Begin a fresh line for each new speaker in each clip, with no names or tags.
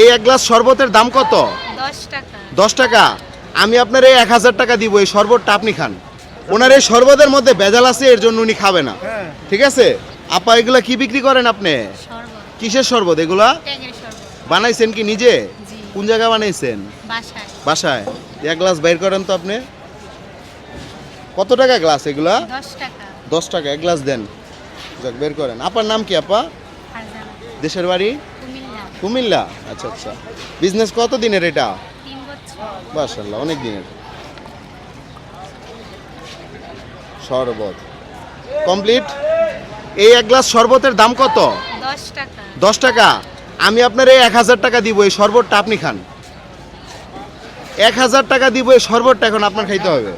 এই এক গ্লাস শরবতের দাম কত?
দশ টাকা।
আমি আপনার এই এক হাজার টাকা দিব এই শরবতটা আপনি খান। ওনার এই শরবতের মধ্যে ভেজাল আছে এর জন্য উনি খাবে না। ঠিক আছে? আপা এগুলা কি বিক্রি করেন আপনি?
শরবত।
কিসের শরবত এগুলা? বানাইছেন কি নিজে? কোন জায়গায় বানাইছেন?
বাসায়।
বাসায়। এক গ্লাস বাইর করেন তো আপনি। কত টাকা গ্লাস এগুলা?
দশ টাকা।
দশ টাকা এক গ্লাস দেন। যাক বের করেন। আপার নাম কি আপা? দেশের বাড়ি?
কুমিল্লা?
আচ্ছা আচ্ছা। বিজনেস কত দিনের এটা মাশাল্লাহ অনেক দিনের শরবত। কমপ্লিট? এই এক গ্লাস শরবতের দাম কত?
দশ টাকা।
দশ টাকা? আমি আপনার এই এক হাজার টাকা দিব এই শরবতটা আপনি খান। এক হাজার টাকা দিব এই শরবতটা এখন আপনার খাইতে হবে।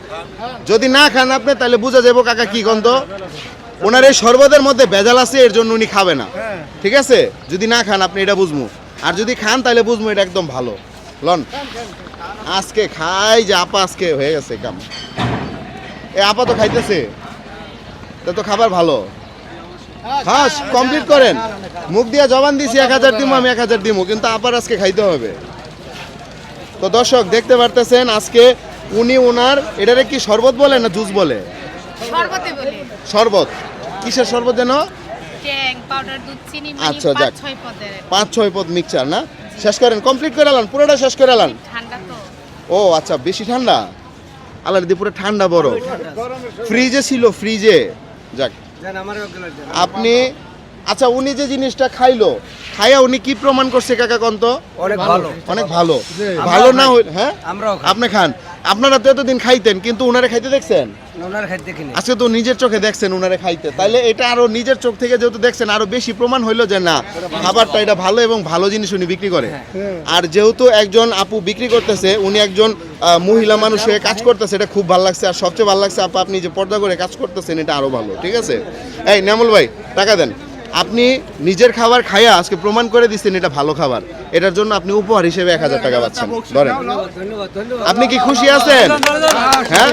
যদি না খান আপনি তাহলে বুঝা যাব কাকা কি গন্ধ। ওনার এই শরবতের মধ্যে ভেজাল আছে এর জন্য উনি খাবে না। ঠিক আছে? যদি না খান আপনি এটা বুঝব আর যদি খান তাহলে বুঝব এটা একদম ভালো। লন। আজকে খাই যে আপা আজকে হয়ে গেছে কাম। এ আপা তো খাইতেছে। তা তো খাবার ভালো। হ্যাঁ কমপ্লিট করেন। মুখ দিয়ে জবান দিছি এক হাজার দিব আমি এক হাজার দিব কিন্তু আপার আজকে খাইতে হবে। তো দর্শক দেখতে পারতেছেন আজকে উনি ওনার এটারে কি শরবত বলে না জুস বলে?
শরবতে বলে।
শরবত। কিসের শরবত যেন?
ট্যাং পাউডার দুধ চিনি
আচ্ছা,
পাঁচ
যাক।
ছয় পদের।
পাঁচ ছয় পদ মিক্সচার না? শেষ করেন কমপ্লিট করে আলান পুরোটা শেষ করে আলান।
ঠান্ডা তো।
ও আচ্ছা বেশি ঠান্ডা? দি পুরো ঠান্ডা বড়। ফ্রিজে ছিল ফ্রিজে। যাক। আপনি আচ্ছা উনি যে জিনিসটা খাইলো খাইয়া উনি কি প্রমাণ করছে কাকা কন্ত?
অনেক ভালো।
অনেক ভালো। ভালো না হ্যাঁ? আপনি খান। আপনারা তো এতদিন খাইতেন কিন্তু উনারে খাইতে দেখছেন? আজকে তো নিজের চোখে দেখছেন উনারে খাইতে। তাইলে এটা আরও নিজের চোখ থেকে যেহেতু দেখছেন আরও বেশি প্রমাণ হইল যে না খাবারটা এটা ভালো এবং ভালো জিনিস উনি বিক্রি করে। আর যেহেতু একজন আপু বিক্রি করতেছে উনি একজন মহিলা মানুষ হয়ে কাজ করতেছে এটা খুব ভালো লাগছে। আর সবচেয়ে ভালো লাগছে আপা আপনি যে পর্দা করে কাজ করতেছেন এটা আরও ভালো ঠিক আছে? এই নেমল ভাই টাকা দেন। আপনি নিজের খাবার খাইয়া আজকে প্রমাণ করে দিচ্ছেন এটা ভালো খাবার। এটার জন্য আপনি উপহার হিসেবে এক হাজার টাকা পাচ্ছেন। ধরেন।
ধন্যবাদ ধন্যবাদ।
আপনি কি খুশি আছেন? হ্যাঁ?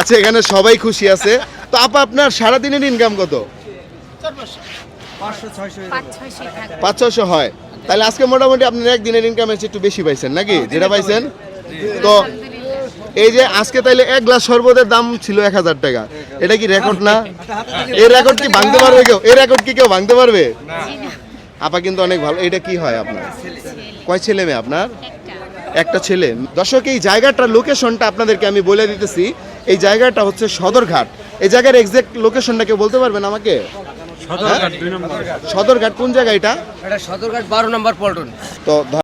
আচ্ছা এখানে সবাই খুশি আছে। তো আপা আপনার সারাদিনের ইনকাম কত?
পাঁচ ছয়শো
ছশো হয়। তাহলে আজকে মোটামুটি আপনার একদিনের ইনকাম এসে একটু বেশি পাইছেন নাকি? যেটা পাইছেন? তো এই যে আজকে তাইলে এক গ্লাস শরবতের দাম ছিল এক হাজার টাকা। এটা কি রেকর্ড না? এই রেকর্ড কি ভাঙতে পারবে কেউ? এই রেকর্ড কি কেউ ভাঙতে পারবে? আপা কিন্তু অনেক ভালো। এটা কি হয় আপনার? কয় ছেলে মেয়ে আপনার?
একটা।
একটা ছেলে। দর্শক এই জায়গাটার লোকেশনটা আপনাদেরকে আমি বলে দিতেছি। এই জায়গাটা হচ্ছে সদরঘাট। এই জায়গার এক্সাক্ট লোকেশনটা কেউ বলতে পারবেন আমাকে? সদরঘাট কোন জায়গা এটা?
এটা সদরঘাট বারো নম্বর পল্টন।
তো